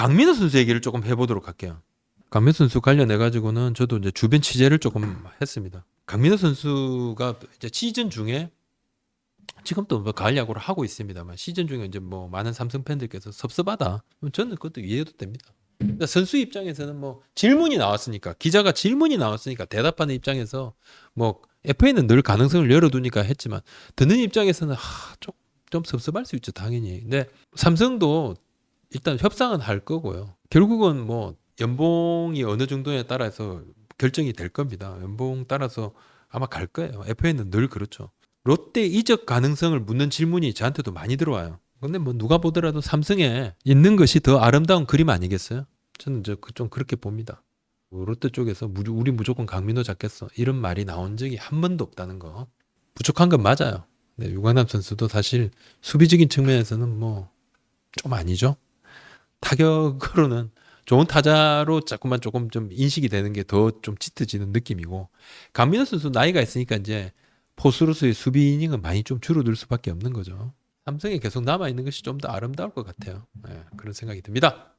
강민호 선수 얘기를 조금 해보도록 할게요. 강민호 선수 관련해 가지고는 저도 이제 주변 취재를 조금 했습니다. 강민호 선수가 이제 시즌 중에 지금도 뭐 가을 야구를 하고 있습니다만 시즌 중에 이제 뭐 많은 삼성 팬들께서 섭섭하다. 저는 그것도 이해도 됩니다. 그러니까 선수 입장에서는 뭐 질문이 나왔으니까 기자가 질문이 나왔으니까 대답하는 입장에서 뭐 FA는 늘 가능성을 열어두니까 했지만 듣는 입장에서는 하, 좀, 좀 섭섭할 수 있죠 당연히. 근데 삼성도 일단 협상은 할 거고요. 결국은 뭐 연봉이 어느 정도에 따라서 결정이 될 겁니다. 연봉 따라서 아마 갈 거예요. FA는 늘 그렇죠. 롯데 이적 가능성을 묻는 질문이 저한테도 많이 들어와요. 근데 뭐 누가 보더라도 삼성에 있는 것이 더 아름다운 그림 아니겠어요? 저는 저좀 그렇게 봅니다. 뭐 롯데 쪽에서 무- 우리 무조건 강민호 잡겠어 이런 말이 나온 적이 한 번도 없다는 거 부족한 건 맞아요. 네, 유강남 선수도 사실 수비적인 측면에서는 뭐 좀 아니죠. 타격으로는 좋은 타자로 자꾸만 조금 좀 인식이 되는 게 더 좀 짙어지는 느낌이고 강민호 선수 나이가 있으니까 이제 포수로서의 수비 이닝은 많이 좀 줄어들 수밖에 없는 거죠. 삼성에 계속 남아 있는 것이 좀 더 아름다울 것 같아요. 네, 그런 생각이 듭니다.